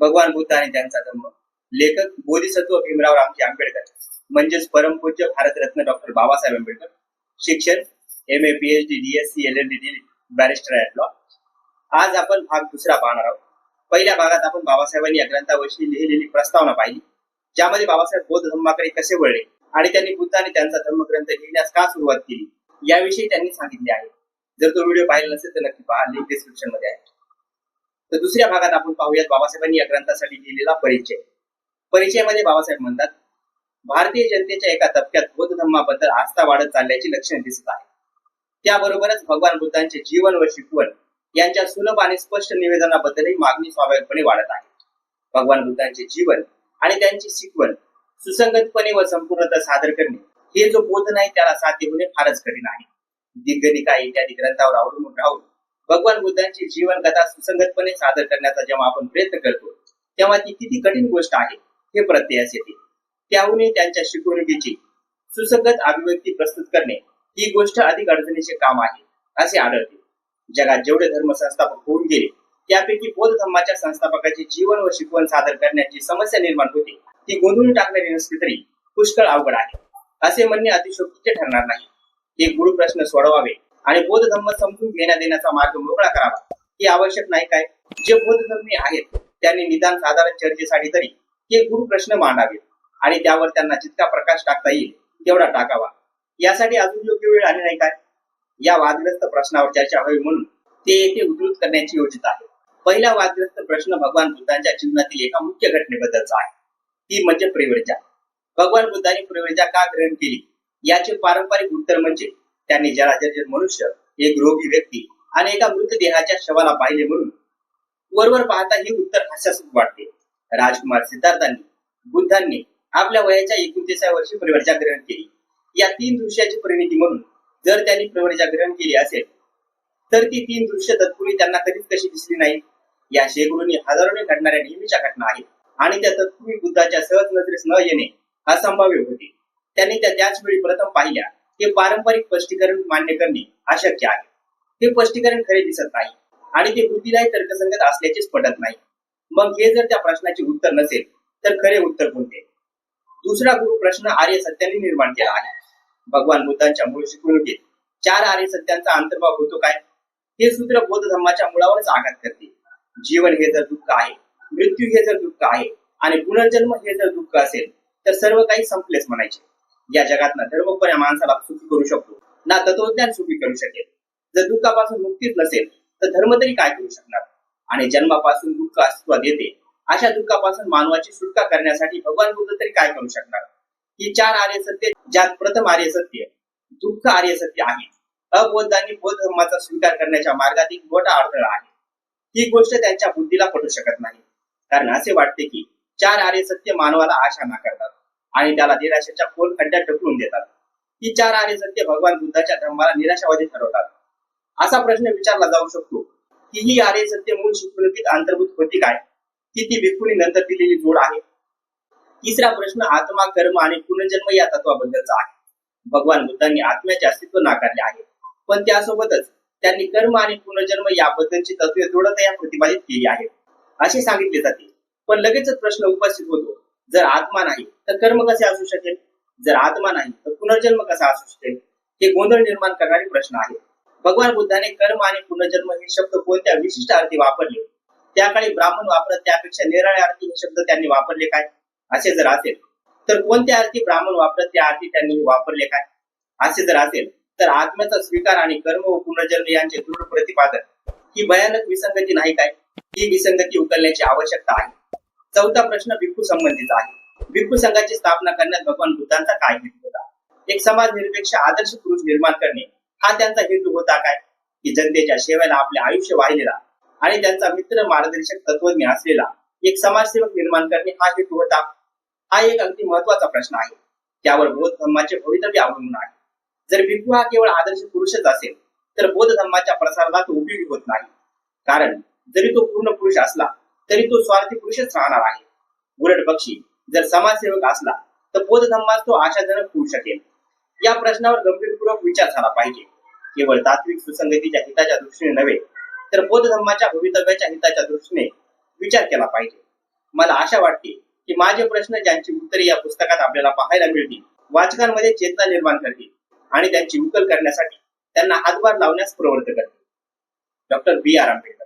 भगवान बुद्ध आणि त्यांचा धम्म लेखक बोधिसत्व भीमराव रामजी आंबेडकर म्हणजेच परमपूज्य भारतरत्न डॉक्टर बाबासाहेब आंबेडकर शिक्षण M A P H D D S C L L D D barrister at law आज आपण भाग दुसरा पाहणार आहोत. पहिल्या भागात आपण बाबासाहेबांनी या ग्रंथाविषयी लिहिलेली प्रस्तावना पाहिली ज्यामध्ये बाबासाहेब बौद्ध धम्माकडे कसे वळले आणि त्यांनी बुद्ध आणि त्यांचा धर्मग्रंथ लिहिण्यास का सुरुवात केली याविषयी त्यांनी सांगितले आहे. जर तो व्हिडिओ पाहिला नसेल तर नक्की पहा लिंक डिस्क्रिप्शनमध्ये आहे. तर दुसऱ्या भागात आपण पाहूयात बाबासाहेबांनी या ग्रंथासाठी लिहिलेला परिचय. परिचयामध्ये बाबासाहेब म्हणतात भारतीय जनतेच्या एका तबक्यात बौद्ध धम्माबद्दल आस्था वाढत चालल्याची लक्षणे दिसत आहे त्याबरोबरच भगवान बुद्धांचे जीवन व शिकवण यांच्या सुलभ आणि स्पष्ट निवेदनाबद्दलही मागणी स्वाभाविकपणे वाढत आहे. भगवान बुद्धांचे जीवन आणि त्यांची शिकवण सुसंगतपणे व संपूर्णता सादर करणे हे जो बोध नाही त्याला साध्य होणे फारच कठीण आहे. दिग्गनिका इत्यादी ग्रंथावर अवलंबून राहून भगवान बुद्धांची जीवन कथा सुसंगतपणे सादर करण्याचा जेव्हा आपण प्रयत्न करतो तेव्हा ती किती कठीण गोष्ट आहे हे प्रत्ययास येते. त्याहूनही त्यांच्या शिकवणुकीची सुसंगत अभिव्यक्ती प्रस्तुत करणे ही गोष्ट अधिक अडचणीचे काम आहे असे आढळते. जगात जेवढे धर्म संस्थापक होऊन गेले त्यापैकी बौद्ध धर्माच्या संस्थापकाचे जीवन व शिकवण सादर करण्याची समस्या निर्माण होते. ती गोंधळून टाकणारी नसली तरी पुष्कळ अवघड आहे असे म्हणणे अतिशोक्तीचे ठरणार नाही. हे गुरु प्रश्न सोडवावे आणि बौद्ध धर्म समजून घेण्या देण्याचा मार्ग मोकळा करावा. हे आवश्यक नाही काय? जे बौद्ध धर्मी आहेत त्यांनी निदान साधारण चर्चेसाठी तरी हे गुरु प्रश्न मांडावे आणि त्यावर त्यांना जितका प्रकाश टाकता येईल तेवढा टाकावा. यासाठी अजून योग्य वेळ आली नाही काय? या वादग्रस्त प्रश्नावर चर्चा व्हावी म्हणून ते येथे उद्धृत करण्याची योजित आहे. पहिला वादग्रस्त प्रश्न भगवान बुद्धांच्या जीवनातील एका मुख्य घटनेबद्दलचा आहे. ती म्हणजे प्रवेजा भगवान बुद्धांनी प्रवेजा का ग्रहण केली? याचे पारंपरिक उत्तर म्हणजे त्यांनी जराजर्जर मनुष्य एक रोगी व्यक्ती आणि एका मृतदेहाच्या शवाला पाहिले म्हणून वरवर पाहता हे उत्तर हास्यास्पद वाटते. राजकुमार सिद्धार्थांनी बुद्धांनी आपल्या वयाच्या एकोणतीसाव्या वर्षी प्रवर्जा ग्रहण केली. या तीन दृश्याची परिणिती म्हणून जर त्यांनी प्रवर्जा ग्रहण केली असेल तर ती तीन दृश्य तत्पूर्वी त्यांना कधीच कशी दिसली नाही? या शेकडोनी हजारोने घडणाऱ्या नेहमीच्या घटना आहेत आणि त्या तत्पूर्वी बुद्धाच्या सहज नजरेस न येणे असंभाव्य होते. त्यांनी त्या त्याच वेळी प्रथम पाहिल्या. हे पारंपरिक स्पष्टीकरण मान्य करणे अशक्य आहे. हे स्पष्टीकरण खरे दिसत नाही आणि ते बुद्धीलाही तर्कसंगत असल्याचेच पटत नाही. मग हे जर त्या प्रश्नाचे उत्तर नसेल तर खरे उत्तर कोणते? दुसरा गुरु प्रश्न आर्य सत्याने निर्माण केला आहे. भगवान बुद्धांच्या मूळ शिकवणुकीत चार आर्य सत्यांचा अंतर्भाव होतो काय? हे सूत्र बौद्ध धर्माच्या मुळावरच आघात करते. जीवन हे जर दुःख आहे मृत्यू हे जर दुःख आहे आणि पुनर्जन्म हे जर दुःख असेल तर सर्व काही संपलेच म्हणायचे. या जगात ना या माणसाला सुखी करू शकतो. ना तत्वज्ञान सुखी करू शकेल. जर दुःखापासून मुक्तीच नसेल तर धर्म तरी काय करू शकणार? आणि जन्मापासून दुःख अस्तित्वात येते अशा दुःखापासून मानवाची सुटका करण्यासाठी भगवान बुद्ध तरी काय करू शकणार? ही चार आर्य सत्य ज्यात प्रथम आर्य सत्य दुःख आर्य सत्य आहे. अबोधांनी बौद्ध धर्माचा स्वीकार करण्याच्या मार्गात एक मोठा अडथळा आहे. ही गोष्ट त्यांच्या बुद्धीला पटू शकत नाही. कारण असे वाटते की चार आर्य सत्य मानवाला आशा नाकारतात. आणि त्याला निराशेच्या खोल खड्ड्यात ढकलून देतात. ही चार आणि सत्य भगवान बुद्धाच्या धर्माला निराशावादी ठरवतात. असा प्रश्न विचारला जाऊ शकतो की ही आर्य सत्य मूळ शिकवणुकीत अंतर्भूत होती काय? की ती भिक्खूंनी नंतर दिलेली जोड आहे? तिसरा प्रश्न आत्मा कर्म आणि पुनर्जन्म या तत्वाबद्दलचा आहे. भगवान बुद्धांनी आत्म्याचे अस्तित्व नाकारले आहे. पण त्यासोबतच त्यांनी कर्म आणि पुनर्जन्म याबद्दलची तत्वे दृढतया प्रतिपादित केली आहेत. असे सांगितले जाते. पण लगेचच प्रश्न उपस्थित होतो जर आत्मा नाही तर कर्म कसे असू शकेल? जर आत्मा नाही तर पुनर्जन्म कसा असू शकेल? हे गोंधळ निर्माण करणारे प्रश्न आहे भगवान बुद्धाने कर्म आणि पुनर्जन्म हे शब्द कोणत्या विशिष्ट अर्थी वापरले? त्या काळी ब्राह्मण वापरत त्यापेक्षा निराळ्या अर्थी हे शब्द त्यांनी वापरले काय? असे जर असेल तर कोणत्या अर्थी ब्राह्मण वापरत त्या अर्थी त्यांनी वापरले काय? असे जर असेल तर आत्म्याचा स्वीकार आणि कर्म व पुनर्जन्म यांचे दृढ प्रतिपादन ही भयानक विसंगती नाही काय? ही विसंगती उकलण्याची आवश्यकता आहे. चौथा प्रश्न भिक्खू संबंधित आहे. भिक्खू संघाची स्थापना करण्यात भगवान बुद्धांचा काय हेतू होता? एक समाज निरपेक्ष आदर्श पुरुष निर्माण करणे हा त्यांचा हेतू होता काय? की जनतेच्या सेवेला आपले आयुष्य वाहिलेला आणि त्यांचा मित्र मार्गदर्शक तत्वज्ञ असलेला एक समाजसेवक निर्माण करणे हा हेतू होता? हा एक अगदी महत्त्वाचा प्रश्न आहे. त्यावर बौद्ध धर्माचे भवितव्य अवलंबून आहे. जर भिक्खू हा केवळ आदर्श पुरुषच असेल तर बौद्ध धर्माच्या प्रसाराला तो उपयोगी होत नाही. कारण जरी तो पूर्ण पुरुष असला तरी तो स्वार्थी पुरुषच राहणार आहे. उलट पक्षी जर समाजसेवक असला तर बौद्ध तो आशाजनक होऊ शकेल. या प्रश्नावर गंभीरपूर्वक विचार झाला पाहिजे. केवळ तात्विक सुसंगतीच्या हिताच्या दृष्टीने नव्हे तर बौद्ध धर्माच्या भवितव्याच्या हिताच्या दृष्टीने विचार केला पाहिजे. मला आशा वाटते की माझे प्रश्न ज्यांची उत्तरे या पुस्तकात आपल्याला पाहायला मिळतील वाचकांमध्ये चेतना निर्माण करतील आणि त्यांची उकल करण्यासाठी त्यांना हातभार लावण्यास प्रवृत्त करतील. Doctor B R Ambedkar.